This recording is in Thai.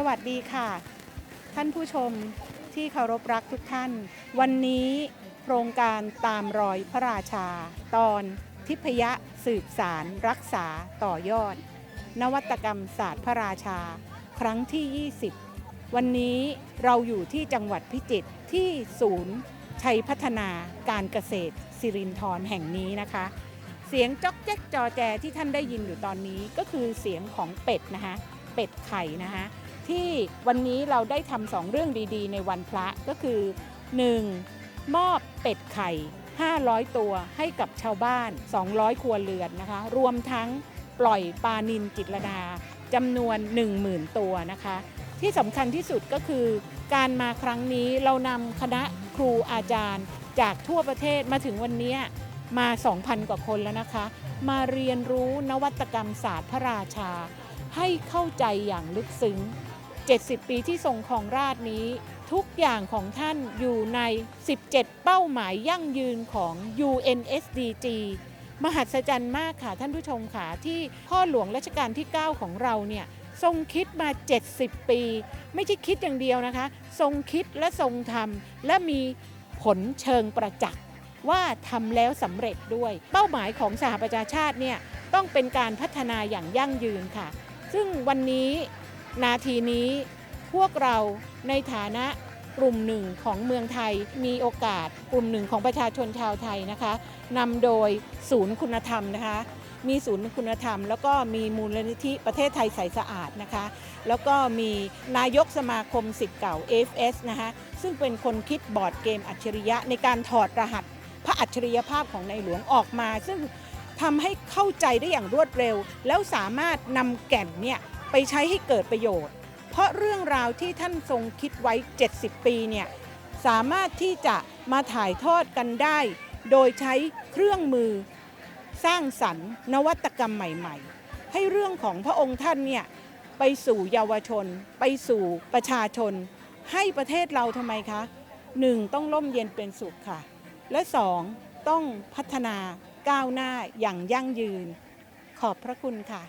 สวัสดีค่ะ ท่านผู้ชมที่เคารพรักทุกท่าน วันนี้โครงการตามรอยพระราชา ตอนทิพยะสืบสารรักษาต่อยอด นวัตกรรมศาสตร์พระราชา ครั้งที่ 20 วันนี้เราอยู่ที่จังหวัดพิจิตรที่ศูนย์ชัยพัฒนาการเกษตรสิรินธรแห่งนี้นะคะ เสียงจ๊อกแจ๊กจอแจที่ท่านได้ยินอยู่ตอนนี้ก็คือเสียงของเป็ดนะคะ เป็ดไข่นะคะ ที่วันนี้เราได้ทำสองเรื่องดีๆ ในวันพระก็คือ 1. มอบเป็ดไข่ 500 ตัวให้กับชาวบ้าน 200 ครัวเรือนนะคะ รวมทั้งปล่อยปลานินจิตรดาจำนวน 10,000 ตัวนะคะ ที่สำคัญที่สุดก็คือ การมาครั้งนี้เรานำคณะครูอาจารย์จากทั่วประเทศมาถึงวันนี้มา 2,000 กว่าคนแล้วนะคะ มาเรียนรู้นวัตกรรมศาสตร์พระราชา ให้เข้าใจอย่างลึกซึ้ง 70 ปีที่ทรงครองราชนี้ ทุกอย่างของท่านอยู่ใน 17 เป้าหมายยั่งยืนของ UNSDG มหัศจรรย์มากค่ะท่านผู้ชมค่ะ ที่พ่อหลวงรัชกาลที่ 9 ของเราเนี่ยทรงคิดมา 70 ปี ไม่ใช่คิดอย่างเดียวนะคะ ทรงคิดและทรงทำและมีผลเชิงประจักษ์ว่าทำแล้วสำเร็จด้วย เป้าหมายของสหประชาชาติเนี่ยต้องเป็นการพัฒนาอย่างยั่งยืนค่ะ ซึ่งวันนี้ นาทีนี้พวกเราในฐานะกลุ่มหนึ่งของเมืองไทยมีโอกาสกลุ่มหนึ่งของประชาชนชาวไทยนะคะนำโดยศูนย์คุณธรรมนะคะ มีศูนย์คุณธรรม แล้วก็มีมูลนิธิประเทศไทยใสสะอาดนะคะ แล้วก็มีนายกสมาคมสิทธิ์เก่า AFS นะคะซึ่งเป็นคนคิดบอร์ดเกมอัจฉริยะในการถอดรหัส พระอัจฉริยภาพของในหลวงออกมา ซึ่งทำให้เข้าใจได้อย่างรวดเร็ว แล้วสามารถนำแก่นเนี่ย ไปใช้ให้เกิดประโยชน์ เพราะเรื่องราวที่ท่านทรงคิดไว้ 70 ปีเนี่ยสามารถที่จะมาถ่ายทอดกันได้ โดยใช้เครื่องมือสร้างสรรค์ นวัตกรรมใหม่ ๆ ให้เรื่องของพระองค์ท่านเนี่ยไปสู่เยาวชน ไปสู่ประชาชน ให้ประเทศเราทำไมคะหนึ่งต้องร่มเย็นเป็นสุขค่ะ และสองต้องพัฒนาก้าวหน้าอย่างยั่งยืน ขอบพระคุณค่ะ